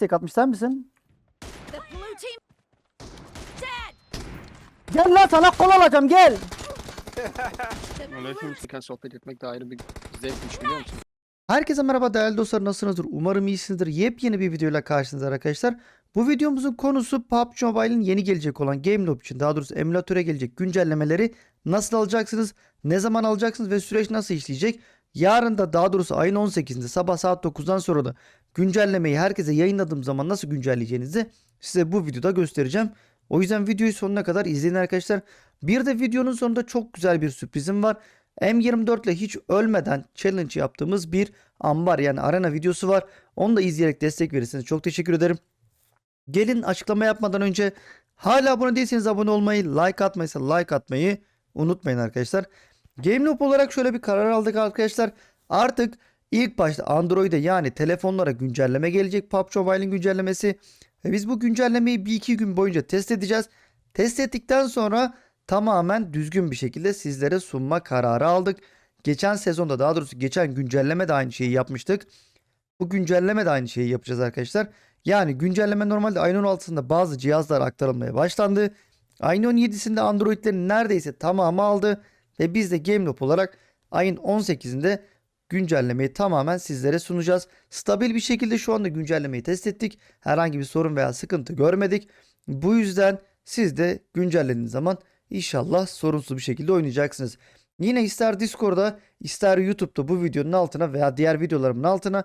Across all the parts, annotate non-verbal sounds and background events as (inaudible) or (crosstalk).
istek atmış sen misin? Gel lan sana kol alacağım gel. (laughs) Sohbet etmek de ayrı bir zevkmiş biliyor musun? Herkese merhaba değerli dostlar nasılsınızdır? Umarım iyisinizdir. Yepyeni bir videoyla karşınızda arkadaşlar. Bu videomuzun konusu PUBG Mobile'in yeni gelecek olan Game Loop için daha doğrusu emülatöre gelecek güncellemeleri nasıl alacaksınız, ne zaman alacaksınız ve süreç nasıl işleyecek? Yarın da daha doğrusu ayın 18'inde sabah saat 9'dan sonra da güncellemeyi herkese yayınladığım zaman nasıl güncelleyeceğinizi size bu videoda göstereceğim. O yüzden videoyu sonuna kadar izleyin arkadaşlar. Bir de videonun sonunda çok güzel bir sürprizim var. M24 ile hiç ölmeden challenge yaptığımız bir ambar yani arena videosu var. Onu da izleyerek destek verirseniz çok teşekkür ederim. Gelin açıklama yapmadan önce hala abone değilseniz abone olmayı, like atmaysa like atmayı unutmayın arkadaşlar. GameLoop olarak şöyle bir karar aldık arkadaşlar. Artık ilk başta Android'e yani telefonlara güncelleme gelecek PUBG Mobile'in güncellemesi. Ve biz bu güncellemeyi bir iki gün boyunca test edeceğiz. Test ettikten sonra tamamen düzgün bir şekilde sizlere sunma kararı aldık. Geçen sezonda daha doğrusu geçen güncelleme de aynı şeyi yapmıştık. Bu güncelleme de aynı şeyi yapacağız arkadaşlar. Yani güncelleme normalde ayın 16'sında bazı cihazlar aktarılmaya başlandı. Ayın 17'sinde Android'lerin neredeyse tamamı aldı. Ve biz de GameLoop olarak ayın 18'inde güncellemeyi tamamen sizlere sunacağız. Stabil bir şekilde şu anda güncellemeyi test ettik. Herhangi bir sorun veya sıkıntı görmedik. Bu yüzden siz de güncellediğiniz zaman inşallah sorunsuz bir şekilde oynayacaksınız. Yine ister Discord'da ister YouTube'da bu videonun altına veya diğer videolarımın altına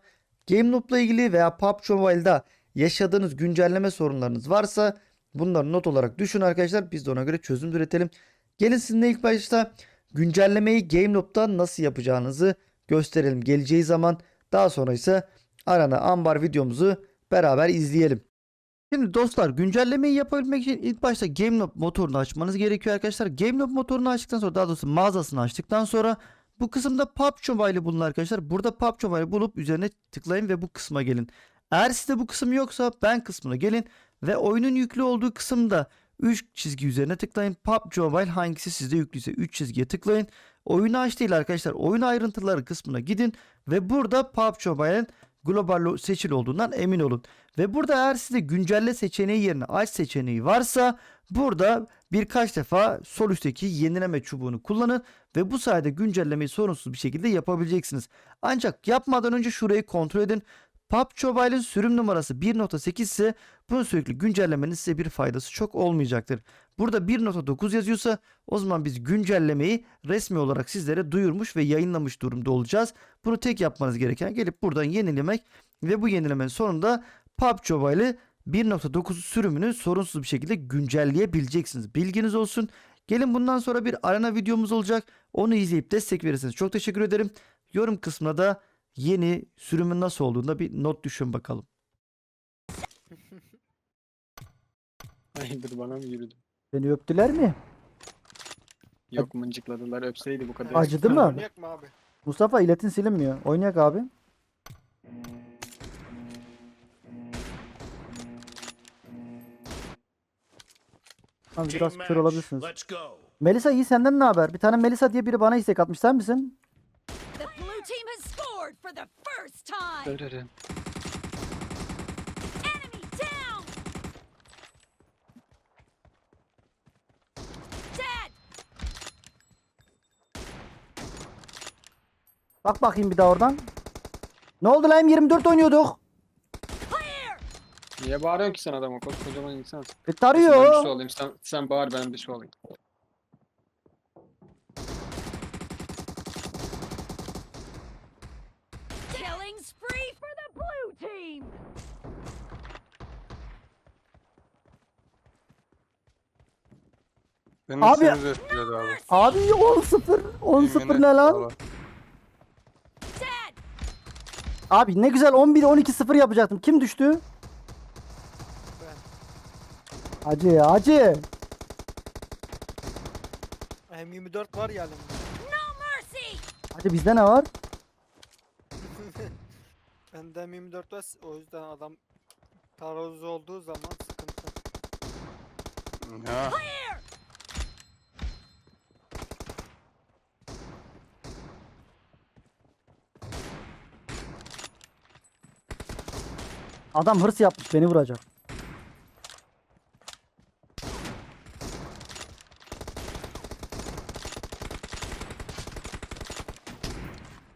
GameLoop'la ilgili veya PUBG Mobile'da yaşadığınız güncelleme sorunlarınız varsa bunları not olarak düşün arkadaşlar. Biz de ona göre çözüm üretelim. Gelin sizinle ilk başta güncellemeyi GameLoop'ta nasıl yapacağınızı gösterelim geleceği zaman. Daha sonra ise arana ambar videomuzu beraber izleyelim. Şimdi dostlar güncellemeyi yapabilmek için ilk başta GameLoop motorunu açmanız gerekiyor arkadaşlar. GameLoop motorunu açtıktan sonra daha doğrusu mağazasını açtıktan sonra bu kısımda PUBG Mobile'i bulun arkadaşlar. Burada PUBG Mobile'i bulup üzerine tıklayın ve bu kısma gelin. Eğer sizde bu kısım yoksa ben kısmına gelin ve oyunun yüklü olduğu kısımda 3 çizgi üzerine tıklayın. PUBG Mobile hangisi sizde yüklüyse 3 çizgiye tıklayın. Oyunu aç değil arkadaşlar. Oyun ayrıntıları kısmına gidin ve burada PUBG Mobile'in global seçili olduğundan emin olun. Ve burada eğer sizde güncelle seçeneği yerine aç seçeneği varsa burada birkaç defa sol üstteki yenileme çubuğunu kullanın ve bu sayede güncellemeyi sorunsuz bir şekilde yapabileceksiniz. Ancak yapmadan önce şurayı kontrol edin. PUBG Mobile'in sürüm numarası 1.8 ise bunun sürekli güncellemenin size bir faydası çok olmayacaktır. Burada 1.9 yazıyorsa o zaman biz güncellemeyi resmi olarak sizlere duyurmuş ve yayınlamış durumda olacağız. Bunu tek yapmanız gereken gelip buradan yenilemek ve bu yenilemenin sonunda PUBG Mobile'ı 1.9 sürümünü sorunsuz bir şekilde güncelleyebileceksiniz. Bilginiz olsun. Gelin bundan sonra bir arena videomuz olacak. Onu izleyip destek verirseniz çok teşekkür ederim. Yorum kısmına da yeni sürümün nasıl olduğunda bir not düşün bakalım. (laughs) Hayırdır bana mı yürüdü? Beni öptüler mi? Yok mıncıkladılar öpseydi bu kadar. Acıdı mı? Mı abi? Mustafa iletin silinmiyor. Oynayak abi. Abi biraz kör olabilirsiniz. Melisa iyi senden ne haber? Bir tane Melisa diye biri bana istek atmış. Sen misin? Scored for the first time. Dırırı. Enemy down. Dead. Bak bakayım bir daha oradan. Ne oldu lan 24 oynuyorduk. Clear. Niye bağırıyorsun ki sen adama? Koskocaman insan. E Ben bir tarıyor. alayım. Sen, sen bağır ben bir su alayım. Spree for the blue team. Benim Abi- abi. seni etkiledi abi. Abi 10-0. 10-0 Yemin ne lan? Abi ne güzel 11-12-0 yapacaktım. Kim düştü? Acı acı. M24 var ya elimde. No mercy. Acı bizde ne var? Bende M24 var o yüzden adam taarruz olduğu zaman sıkıntı. Ya. Adam hırs yapmış beni vuracak.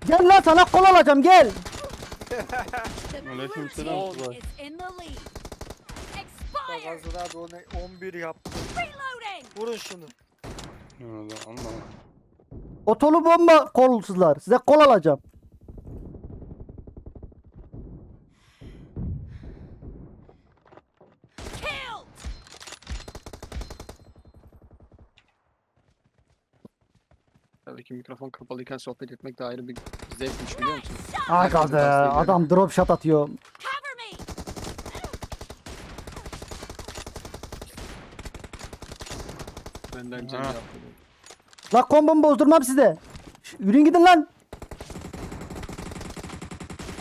Gel lan sana kol alacağım gel. The blue Aleykümselam is in the lead. Expired. Gazır abi o ne 11 yaptı. Reloading. Vurun şunu. Oldu? Allah. Otolu bomba kolsuzlar. Size kol alacağım. Tabii ki mikrofon kapalıyken sohbet etmek de ayrı bir zevkmiş biliyor musun? Tavsiye ederim. adam drop shot atıyor. Cover me. Benden can Ha. yaptı. La kombomu bozdurmam size. Ş- Yürüyün gidin lan.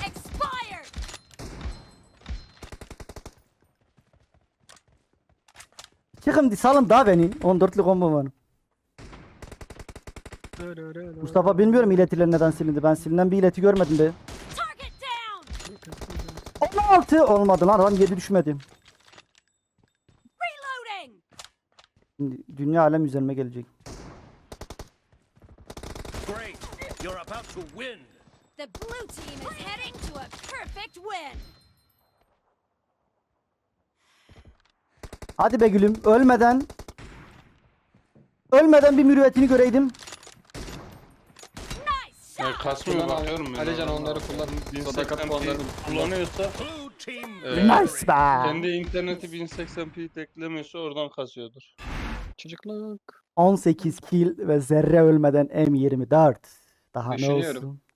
Expired. Çıkın salın daha beni. 14'lü combo var. Mustafa bilmiyorum iletiler neden silindi. Ben silinen bir ileti görmedim down. 16 olmadı lan adam 7 düşmedi. Şimdi dünya alem üzerime gelecek. Great! You're about to win! The blue team is heading to a perfect win. Hadi be gülüm ölmeden Ölmeden bir mürüvvetini göreydim. Kasmıyor Kullan bakıyorum ben. Alican onları kullan. 1080p Sadakat puanlarını kullanıyorsa Evet. Nice be. kendi interneti 1080p teklemiyorsa oradan kasıyordur. Çocuklık. 18 kill ve zerre ölmeden M24. Daha ne Düşünüyorum. olsun?